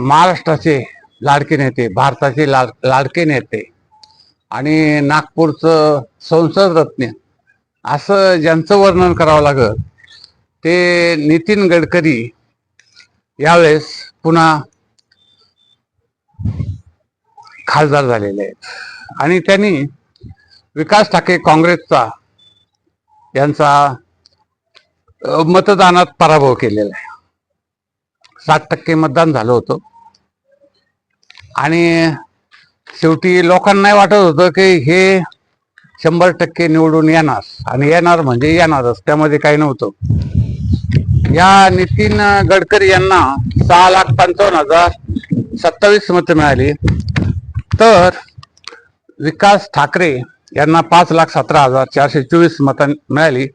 महाराष्ट्राचे लाडके नेते भारताचे लाड लाडके नेते आणि नागपूरचं संसदरत्न असं ज्यांचं वर्णन करावं लागत ते नितीन गडकरी यावेळेस पुन्हा खासदार झालेले आहेत. आणि त्यांनी विकास ठाकरे काँग्रेसचा यांचा मतदानात पराभव केलेला आहे. सात टक्के मतदान झालं होतं. आणि शेवटी लोकांनाही वाटत होतं की हे शंभर टक्के निवडून येणार. आणि येणार म्हणजे येणारच त्यामध्ये काही नव्हतं. या नितीन गडकरी यांना सहा लाख पंचावन्न हजार सत्तावीस मतं मिळाली. तर विकास ठाकरे यांना पाच लाख सतरा हजार चारशे चोवीस मतं मिळाली.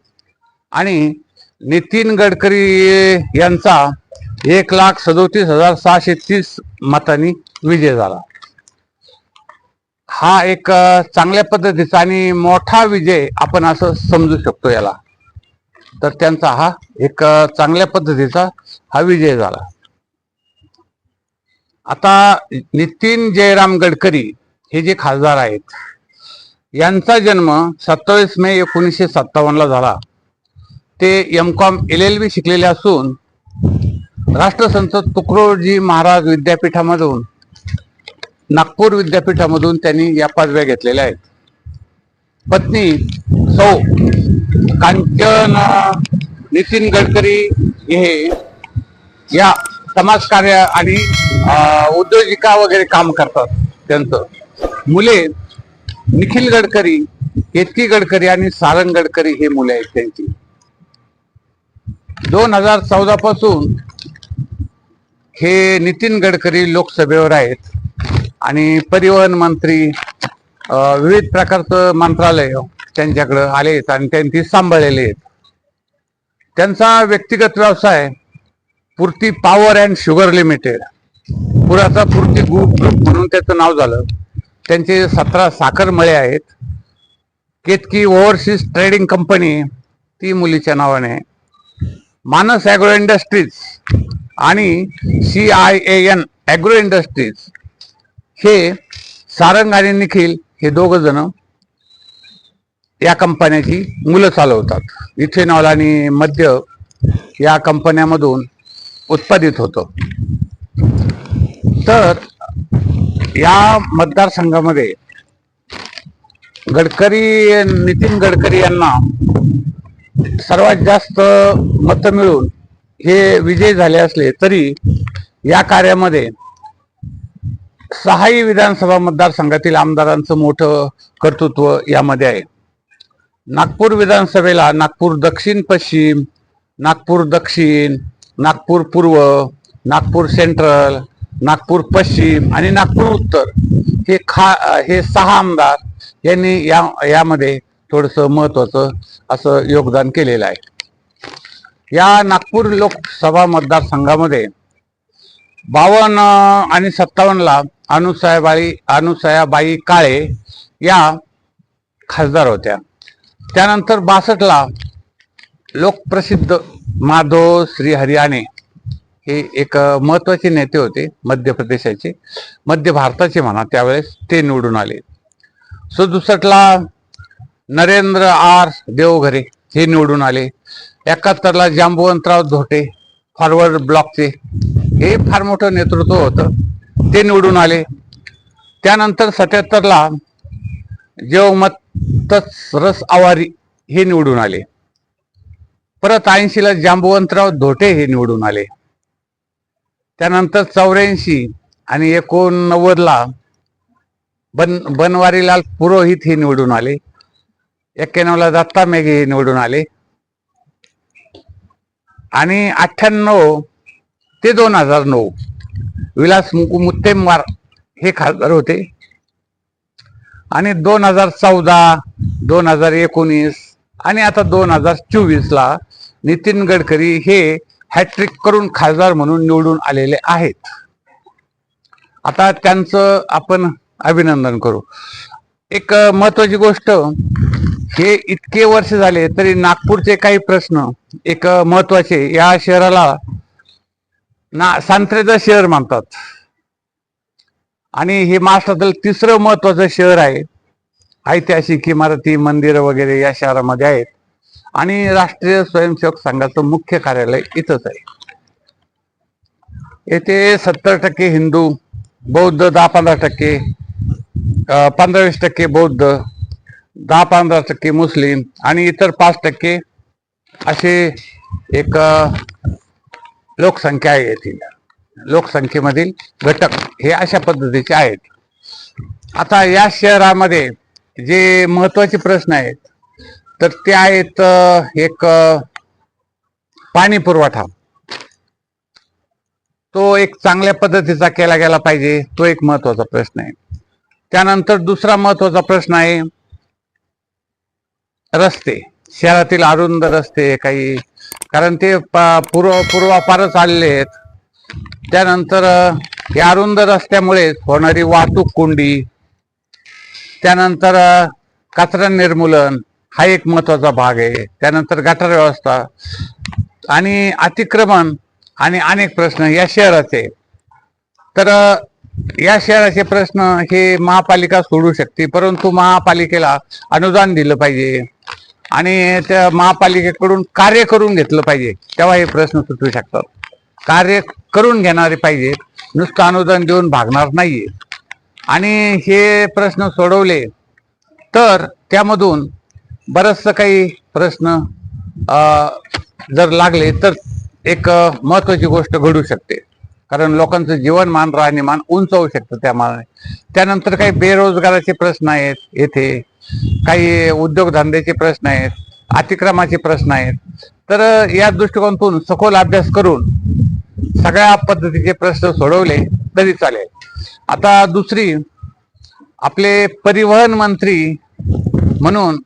आणि नितीन गडकरी यांचा एक लाख सदोतीस हजार सहाशे तीस मतांनी विजय झाला. हा एक चांगल्या पद्धतीचा आणि मोठा विजय आपण असं समजू शकतो याला. तर त्यांचा हा एक चांगल्या पद्धतीचा हा विजय झाला. आता नितीन जयराम गडकरी हे जे खासदार आहेत यांचा जन्म सत्तावीस मे एकोणीसशे सत्तावन्नला झाला. ते M Com L L B शिकलेले असून राष्ट्रसंत तुकडोजी महाराज विद्यापीठामधून नागपूर विद्यापीठामधून त्यांनी या पदव्या घेतलेल्या आहेत. पत्नी सौ कांचन नितीन गडकरी हे या समाजकार्य आणि उद्योजिका वगैरे काम करतात त्यांचं. मुले निखिल गडकरी केतकी गडकरी आणि सारंग गडकरी हे मुले आहेत त्यांची. दोन हजार चौदा पासून हे नितीन गडकरी लोकसभेवर आहेत. आणि परिवहन मंत्री विविध प्रकारचं मंत्रालय त्यांच्याकडं आले आहेत आणि त्यांनी सांभाळलेले आहेत. त्यांचा व्यक्तिगत व्यवसाय Purti power and sugar limited पुराचा पूर्ती ग्रुप ग्रुप म्हणून त्याचं नाव झालं. त्यांचे सतरा साखर मळे आहेत. केतकी ओव्हरसीज ट्रेडिंग कंपनी ती मुलीच्या नावाने. मानस ॲग्रो इंडस्ट्रीज आणि C I A N agro industries हे सारंग आणि निखिल हे दोघ जण या कंपन्याची मुलं चालवतात. इथेनॉल आणि मद्य या कंपन्यामधून उत्पादित होतं. तर या मतदारसंघामध्ये गडकरी नितीन गडकरी यांना सर्वात जास्त मतं मिळून हे विजय झाले असले तरी या कार्यामध्ये सहाही विधानसभा मतदारसंघातील आमदारांचं मोठं कर्तृत्व यामध्ये आहे. नागपूर विधानसभेला नागपूर दक्षिण पश्चिम नागपूर दक्षिण नागपूर पूर्व नागपूर सेंट्रल नागपूर पश्चिम आणि नागपूर उत्तर हे खा हे सहा आमदार यांनी या यामध्ये थोडंसं महत्त्वाचं असं योगदान केलेलं आहे. या नागपूर लोकसभा मतदारसंघामध्ये बावन्न आणि सत्तावन्नला अनुसयाबाई अनुसयाबाई काळे या खासदार होत्या. त्यानंतर बासष्टला लोकप्रसिद्ध माधव श्री हरियाणे हे एक महत्त्वाचे महत्त्वाचे नेते होते मध्य प्रदेशाचे मध्य भारताचे म्हणा त्यावेळेस ते निवडून आले. सदुसष्टला नरेंद्र आर देवघरे हे निवडून आले. एकाहत्तरला जांबुवंतराव धोटे फॉरवर्ड ब्लॉकचे. हे फार मोठं नेतृत्व होतं. ते निवडून आले. त्यानंतर सत्याहत्तरला जेवमतच रस आवारी हे निवडून आले. परत ऐंशीला जांबुवंतराव धोटे हे निवडून आले. त्यानंतर चौऱ्याऐंशी आणि एकोणनव्वदला बन बनवारीलाल पुरोहित हे निवडून आले. एक्क्याण्णवला दत्ता मेघे हे निवडून आले. आणि अठ्ठ्याण्णव ते दोन हजार नऊ. विलास मुकु मुत्तेमवार हे खासदार होते. आणि दोन हजार चौदा दोन हजार एकोणीस आणि आता दोन हजार चोवीसला नितीन गडकरी हे हॅट्रिक करून खासदार म्हणून निवडून आलेले आहेत. आता त्यांचं आपण अभिनंदन करू. एक महत्वाची गोष्ट हे इतके वर्ष झाले तरी नागपूरचे काही प्रश्न एक महत्त्वाचे या शहराला ना सांत्रेचं शहर मानतात आणि हे महाराष्ट्रातील तिसरं महत्वाचं शहर आहे. ऐतिहासिक इमारती मंदिरं वगैरे या शहरामध्ये आहेत. आणि राष्ट्रीय स्वयंसेवक संघाचं मुख्य कार्यालय इथंच आहे. येथे सत्तर टक्के हिंदू बौद्ध दहा पंधरा टक्के पंधरावीस पंधरा वीस टक्के बौद्ध दहा पंधरा टक्के मुस्लिम आणि इतर पाच टक्के असे एक लोकसंख्या आहे लोकसंख्येमधील घटक हे अशा पद्धतीचे आहेत. आता या शहरामध्ये जे महत्त्वाचे प्रश्न आहेत तर ते आहेत एक पाणी पुरवठा. तो एक चांगल्या पद्धतीचा केला गेला पाहिजे तो एक महत्त्वाचा प्रश्न आहे. त्यानंतर दुसरा महत्त्वाचा प्रश्न आहे रस्ते. शहरातील अरुंद रस्ते काही कारण ते प- पूर्व पूर्वापारच आलेले आहेत. त्यानंतर या अरुंद रस्त्यामुळे होणारी वाहतूक कोंडी त्यानंतर कचरा निर्मूलन हा एक महत्त्वाचा भाग आहे. त्यानंतर गटार व्यवस्था आणि अतिक्रमण आणि अनेक प्रश्न या शहराचे. तर या शहराचे प्रश्न हे महापालिका सोडू शकते परंतु महापालिकेला अनुदान दिलं पाहिजे. आणि त्या महापालिकेकडून कार्य करून घेतलं पाहिजे. तेव्हा हे प्रश्न सुटू शकतात. कार्य करून घेणारे पाहिजे. नुसतं अनुदान देऊन भागणार नाहीये. आणि हे प्रश्न सोडवले तर त्यामधून बरचसं काही प्रश्न जर लागले तर एक महत्त्वाची महत्वाची गोष्ट घडू शकते. कारण लोकांचं जीवनमान राहणीमान उंच होऊ शकतं त्यामानाने त्यानंतर काही बेरोजगाराचे प्रश्न आहेत येथे. काही उद्योगधंद्याचे प्रश्न आहेत अतिक्रमाचे प्रश्न आहेत. तर या दृष्टिकोनातून सखोल अभ्यास करून सगळ्या पद्धतीचे प्रश्न सोडवले तरी चालेल. आता दुसरी आपले परिवहन मंत्री म्हणून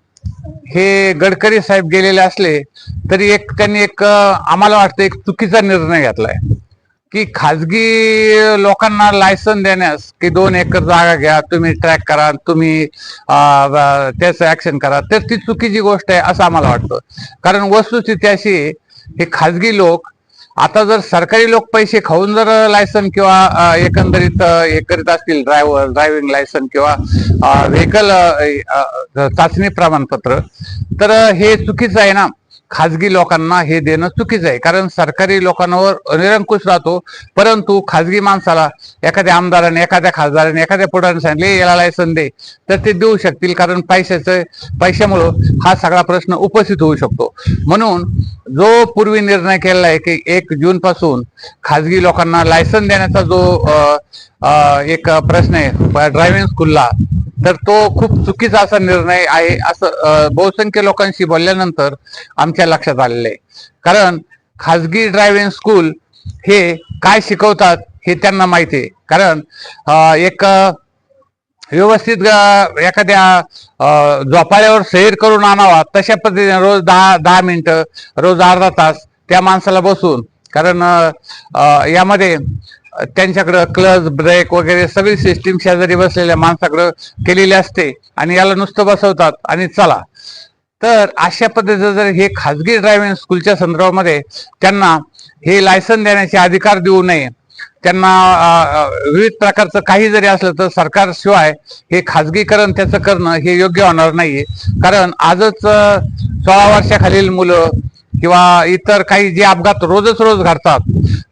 हे गडकरी साहेब गेलेले असले तरी एक त्यांनी एक आम्हाला वाटतं एक चुकीचा निर्णय घेतलाय. की खाजगी लोकांना लायसन देण्यास की दोन एकर जागा घ्या तुम्ही ट्रॅक करा तुम्ही त्याचं ऍक्शन करा तर ती चुकीची गोष्ट आहे असं आम्हाला वाटतं. कारण वस्तुस्थिती अशी हे खाजगी लोक आता जर सरकारी लोक पैसे खाऊन जर लायसन किंवा एकंदरीत हे करीत असतील ड्रायव्हर ड्रायव्हिंग लायसन किंवा व्हेकल चाचणी प्रमाणपत्र तर हे चुकीचं आहे ना. खाजगी लोकांना हे देणं चुकीचं आहे. कारण सरकारी लोकांवर निरंकुश राहतो. परंतु खाजगी माणसाला एखाद्या आमदाराने एखाद्या खासदाराने एखाद्या पुढाऱ्याने सांगितले याला लायसन दे. तर ते देऊ शकतील. कारण पैशाचं पैशामुळं हा सगळा प्रश्न उपस्थित होऊ शकतो. म्हणून जो पूर्वी निर्णय केलेला आहे की एक जून पासून खाजगी लोकांना लायसन देण्याचा जो आ, आ, एक प्रश्न आहे ड्रायव्हिंग स्कूलला तर तो खूप चुकीचा असा निर्णय आहे असं बहुसंख्य लोकांशी बोलल्यानंतर आमच्या लक्षात आलेलं आहे. कारण खाजगी ड्रायव्हिंग स्कूल हे काय शिकवतात हे त्यांना माहिती आहे. कारण एक व्यवस्थित एखाद्या झोपाळ्यावर सैर करून आणावा तशा पद्धतीने रोज दहा दहा मिनिटं रोज अर्धा तास त्या माणसाला बसून कारण यामध्ये त्यांच्याकडं क्लच ब्रेक वगैरे सगळी सिस्टीम शेजारी बसलेल्या माणसाकडं केलेली असते आणि याला नुसतं बसवतात आणि चला. तर अशा पद्धतीचं जर हे खाजगी ड्रायव्हिंग स्कूलच्या संदर्भामध्ये त्यांना हे लायसन देण्याचे अधिकार देऊ नये त्यांना विविध प्रकारचं काही जरी असलं तर सरकारशिवाय हे खाजगीकरण त्याचं करणं हे योग्य होणार नाहीये. कारण आजच सोळा वर्षाखालील मुलं किंवा इतर काही जे अपघात रोजच रोज घडतात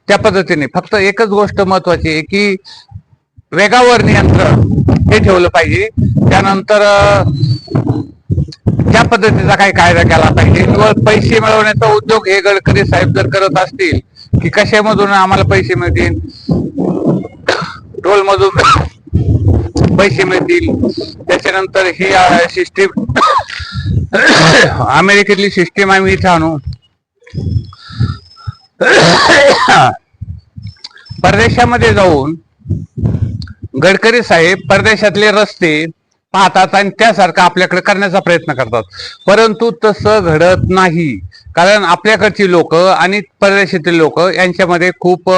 त्या पद्धतीने. फक्त एकच गोष्ट महत्वाची आहे की वेगावर नियंत्रण हे ठेवलं पाहिजे. त्यानंतर त्या पद्धतीचा काही कायदा केला पाहिजे. किंवा पैसे मिळवण्याचा उद्योग हे गडकरी साहेब जर करत असतील की कशामधून आम्हाला पैसे मिळतील? टोल मधून पैसे मिळतील. त्याच्यानंतर ही सिस्टीम अमेरिकेतली सिस्टीम आम्ही इथं आणू. परदेशामध्ये जाऊन गडकरी साहेब परदेशातले रस्ते पाहतात आणि त्यासारखं आपल्याकडे करण्याचा प्रयत्न करतात. परंतु तसं घडत नाही. कारण आपल्याकडची लोक आणि परदेशातील लोक यांच्यामध्ये खूप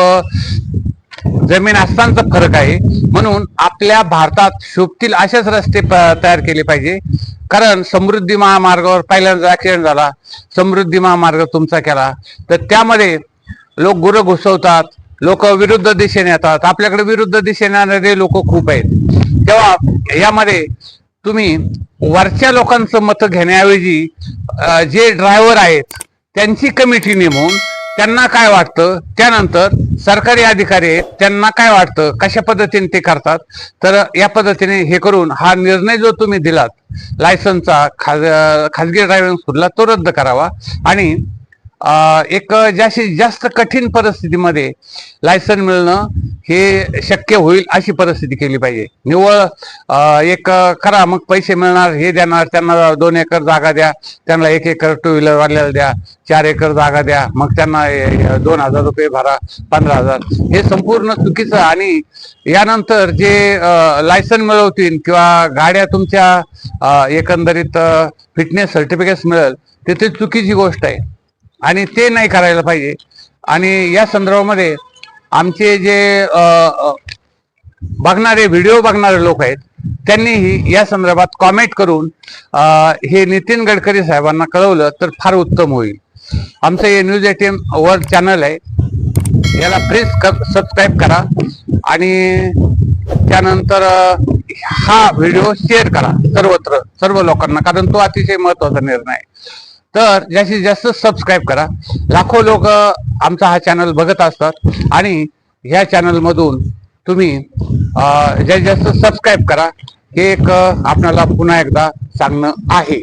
जमीन आसमानचा फरक आहे. म्हणून आपल्या भारतात शोभतील असेच रस्ते तयार केले पाहिजे. कारण समृद्धी महामार्गावर पहिल्यांदा ऍक्सिडेंट झाला. समृद्धी महामार्ग तुमचा केला. तर त्यामध्ये लोक गुरं घुसवतात लोक विरुद्ध दिशेने येतात. आपल्याकडे विरुद्ध दिशेने येणारे लोक खूप आहेत. तेव्हा यामध्ये तुम्ही वरच्या लोकांचं मत घेण्याऐवजी जे ड्रायव्हर आहेत त्यांची कमिटी नेमून त्यांना काय वाटतं? त्यानंतर सरकारी अधिकारी आहेत त्यांना काय वाटतं? कशा पद्धतीने ते करतात? तर या पद्धतीने हे करून हा निर्णय जो तुम्ही दिलात लायसनचा खाज खाजगी ड्रायव्हिंग स्कूलला तो रद्द करावा आणि एक जास्तीत जास्त कठीण परिस्थितीमध्ये लायसन मिळणं हे शक्य होईल अशी परिस्थिती केली पाहिजे. निव्वळ एक करा मग पैसे मिळणार हे देणार त्यांना दोन एकर जागा द्या त्यांना एक एकर टू व्हीलर वाल्याला द्या चार एकर जागा द्या मग त्यांना दोन हजार रुपये भरा पंधरा हजार. हे संपूर्ण चुकीचं आणि यानंतर जे लायसन मिळवतील किंवा गाड्या तुमच्या एकंदरीत फिटनेस सर्टिफिकेट मिळेल ते ते चुकीची गोष्ट आहे. आणि ते नाही करायला पाहिजे. आणि या संदर्भामध्ये आमचे जे बघणारे व्हिडिओ बघणारे लोक आहेत त्यांनीही या संदर्भात कॉमेंट करून हे नितीन गडकरी साहेबांना कळवलं तर फार उत्तम होईल. आमचं हे न्यूज एटीएम वर चॅनल आहे. याला प्लीज सबस्क्राईब करा आणि त्यानंतर हा व्हिडिओ शेअर करा सर्वत्र सर्व लोकांना कारण तो अतिशय महत्त्वाचा निर्णय आहे. तर जास्तीत जास्त सबस्क्राईब करा. लाखो लोक आमचा हा चॅनल बघत असतात आणि ह्या चॅनलमधून तुम्ही जास्तीत जास्त सबस्क्राईब करा हे एक आपणाला पुन्हा एकदा सांगणं आहे.